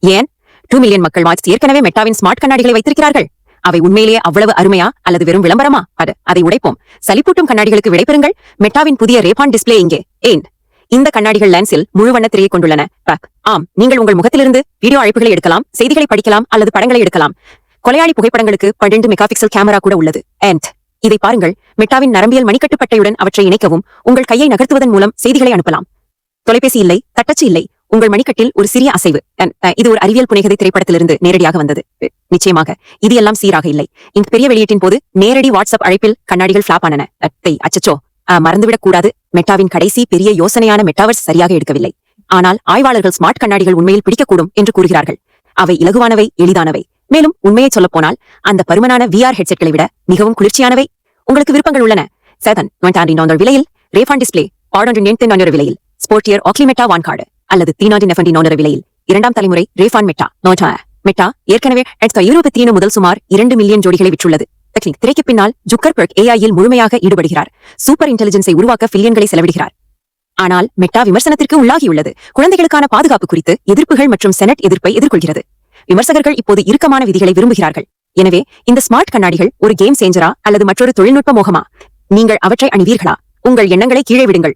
ஏன்? Two million மக்கள் watch ஏற்கனவே மெட்டாவின் ஸ்மார்ட் கண்ணாடிகளை வைத்திருக்கிறார்கள். அவை உண்மையிலேயே அவ்வளவு அருமையா அல்லது வெறும் விளம்பரமா? அது அதை உடைப்போம். சலிப்பூட்டும் கண்ணாடிகளுக்கு விடைபெறுங்கள் மெட்டாவின் புதிய ரேபான் டிஸ்பிளே இங்கே. ஏன்? இந்த கண்ணாடிகள் லென்ஸில் முழுவண்ண திரையை கொண்டுள்ளன. ஆம் நீங்கள் உங்கள் முகத்திலிருந்து வீடியோ அழைப்புகளை எடுக்கலாம் செய்திகளை படிக்கலாம் அல்லது படங்களை எடுக்கலாம். கொலையாளி புகைப்படங்களுக்கு பன்னெண்டு மெகாபிக்சல் கேமரா கூட உள்ளது. அண்ட் இதை பாருங்கள். மெட்டாவின் நரம்பியல் மணிக்கட்டுப்பட்டையுடன் அவற்றை இணைக்கவும் உங்கள் கையை நகர்த்துவதன் மூலம் செய்திகளை அனுப்பலாம். தொலைபேசி இல்லை தட்டச்சு இல்லை. உங்கள் மணிக்கட்டில் ஒரு சிறிய அசைவு. இது ஒரு அறிவியல் புனைகதை திரைப்படத்திலிருந்து நேரடியாக வந்தது. நிச்சயமாக இது எல்லாம் சீராக இல்லை. இந்த பெரிய வெளியீட்டின் போது நேரடி வாட்ஸ்அப் அழைப்பில் கண்ணாடிகள் ஃபிளாப் ஆனன. அச்சச்சோ. மறந்துவிடக் கூடாது. மெட்டாவின் கடைசி பெரிய யோசனையான மெட்டாவர்ஸ் சரியாக எடுக்கவில்லை. ஆனால் ஆய்வாளர்கள் ஸ்மார்ட் கண்ணாடிகள் உண்மையில் பிடிக்கக்கூடும் என்று கூறுகிறார்கள். அவை இலகுவானவை எளிதானவை. மேலும் உண்மையை சொல்லப்போனால் அந்த பருமனான விஆர் ஹெட்செட்களை விட மிகவும் குளிர்ச்சியானவை. உங்களுக்கு விருப்பங்கள் உள்ளன. செவன் விலையில் ரேஃபான் டிஸ்பிளே பாடொன்று எண்பத்தி விலையில். ஸ்போர்ட்டியர் ஆக்லிமெட்டா வான் கார்டு அல்லது தீனாடி நெஃபண்டி நோனர விலையில் இரண்டாம் தலைமுறை ரேஃபான் மெட்டா. நோட்டா. மெட்டா ஏற்கனவே அடுத்த இருபத்தி முதல் சுமார் இரண்டு மில்லியன் ஜோடிகளை விற்றுள்ளது. டெக்னிக் திரைக்கு பின்னால் ஜுக்கர்பர்க் ஏஐயில் முழுமையாக ஈடுபடுகிறார். சூப்பர் இன்டெலிஜென்ஸை உருவாக்க பில்லியன்களை செலவிடுகிறார். ஆனால் மெட்டா விமர்சனத்திற்கு உள்ளாகியுள்ளது. குழந்தைகளுக்கான பாதுகாப்பு குறித்து எதிர்ப்புகள் மற்றும் செனட் எதிர்ப்பை எதிர்கொள்கிறது. விமர்சகர்கள் இப்போது இறுக்கமான விதிகளை விரும்புகிறார்கள். எனவே இந்த ஸ்மார்ட் கண்ணாடிகள் ஒரு கேம் சேஞ்சரா அல்லது மற்றொரு தொழில்நுட்ப மோகமா? நீங்கள் அவற்றை அணிவீர்களா? உங்கள் எண்ணங்களை கீழே விடுங்கள்.